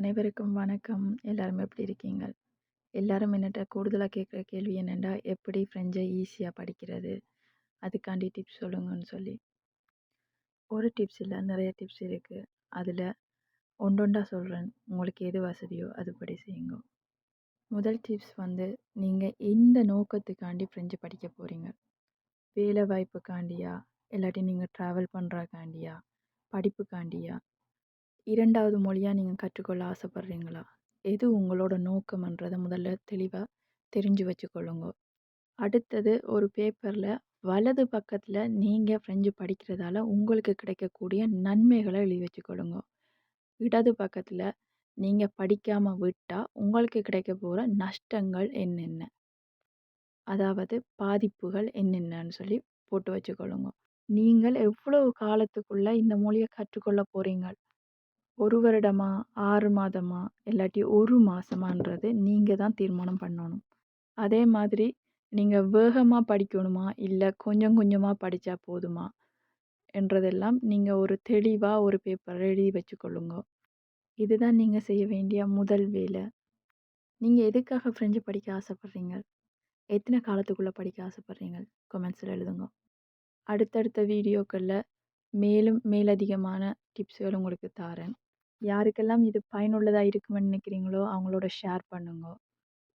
அனைவருக்கும் வணக்கம். எல்லாரும் எப்படி இருக்கீங்க? எல்லாரும் என்னட்ட கூடுதலாக கேட்குற கேள்வி என்னென்னா எப்படி ஃப்ரெஞ்சை ஈஸியாக படிக்கிறது? அதுக்காண்டி டிப்ஸ் சொல்லுங்கன்னு சொல்லி. ஒரு டிப்ஸ் இல்லை நிறைய டிப்ஸ் இருக்குது அதில் ஒன்றொண்டாக சொல்கிறேன் உங்களுக்கு எது வசதியோ அதுபடி செய்யுங்க. முதல் டிப்ஸ் வந்து, நீங்கள் எந்த நோக்கத்துக்காண்டி ஃப்ரெஞ்சு படிக்க போகிறீங்க வேலை வாய்ப்புக்காண்டியா? இல்லாட்டி நீங்கள் ட்ராவல் பண்ணுறக்காண்டியா படிப்புக்காண்டியா? இரண்டாவது மொழியாக நீங்கள் கற்றுக்கொள்ள ஆசைப்படுறீங்களா? எது உங்களோட நோக்கம்ன்றதை முதல்ல தெளிவாக தெரிஞ்சு வச்சுக்கொள்ளுங்க. அடுத்தது ஒரு பேப்பரில் வலது பக்கத்தில் நீங்கள் ஃப்ரெஞ்சு படிக்கிறதால உங்களுக்கு கிடைக்கக்கூடிய நன்மைகளை எழுதி வச்சுக்கொள்ளுங்க. இடது பக்கத்தில் நீங்கள் படிக்காமல் விட்டால் உங்களுக்கு கிடைக்க போகிற நஷ்டங்கள் என்னென்ன? அதாவது பாதிப்புகள் என்னென்னன்னு சொல்லி போட்டு வச்சுக்கொள்ளுங்க. நீங்கள் எவ்வளவு காலத்துக்குள்ளே இந்த மொழியை கற்றுக்கொள்ள போகிறீங்கள் ஒரு வருடமா? ஆறு மாதமா? இல்லாட்டி ஒரு மாதமான்றது நீங்கள் தான் தீர்மானம் பண்ணணும். அதே மாதிரி நீங்கள் வேகமாக படிக்கணுமா? இல்லை கொஞ்சம் கொஞ்சமாக படித்தா போதுமா? என்றதெல்லாம் நீங்கள் ஒரு தெளிவாக ஒரு பேப்பர் எழுதி வச்சுக்கொள்ளுங்க. இதுதான் நீங்கள் செய்ய வேண்டிய முதல் வேலை. நீங்கள் எதுக்காக ஃப்ரெஞ்சு படிக்க ஆசைப்பட்றீங்க எத்தனை காலத்துக்குள்ளே படிக்க ஆசைப்பட்றீங்க கொமெண்ட்ஸில் எழுதுங்க. அடுத்தடுத்த வீடியோக்களில் மேலும் மேலதிகமான டிப்ஸ்கள் உங்களுக்கு தாரேன். யாருக்கெல்லாம் இது பயனுள்ளதாக இருக்கும்னு நினைக்கிறீங்களோ, அவங்களோட ஷேர் பண்ணுங்க.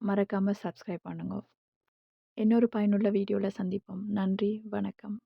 மறக்காமல் சப்ஸ்கிரைப் பண்ணுங்க. இன்னொரு பயனுள்ள வீடியோவில் சந்திப்போம். நன்றி, வணக்கம்.